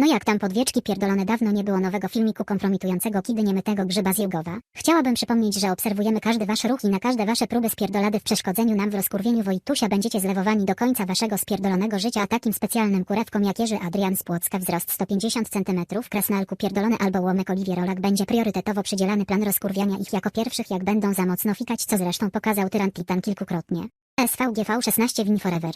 No jak tam podwieczki pierdolone dawno nie było nowego filmiku kompromitującego kidy niemytego grzyba z Jugowa. Chciałabym przypomnieć, że obserwujemy każdy wasz ruch i na każde wasze próby spierdolady w przeszkodzeniu nam w rozkurwieniu Wojtusia będziecie zlewowani do końca waszego spierdolonego życia, a takim specjalnym kurewkom jak Jerzy Adrian z Płocka wzrost 150 cm, krasnalku pierdolone albo łomek Oliwier Rolak będzie priorytetowo przydzielany plan rozkurwiania ich jako pierwszych jak będą za mocno fikać, co zresztą pokazał tyran Titan kilkukrotnie. SVGV 16 Win Forever.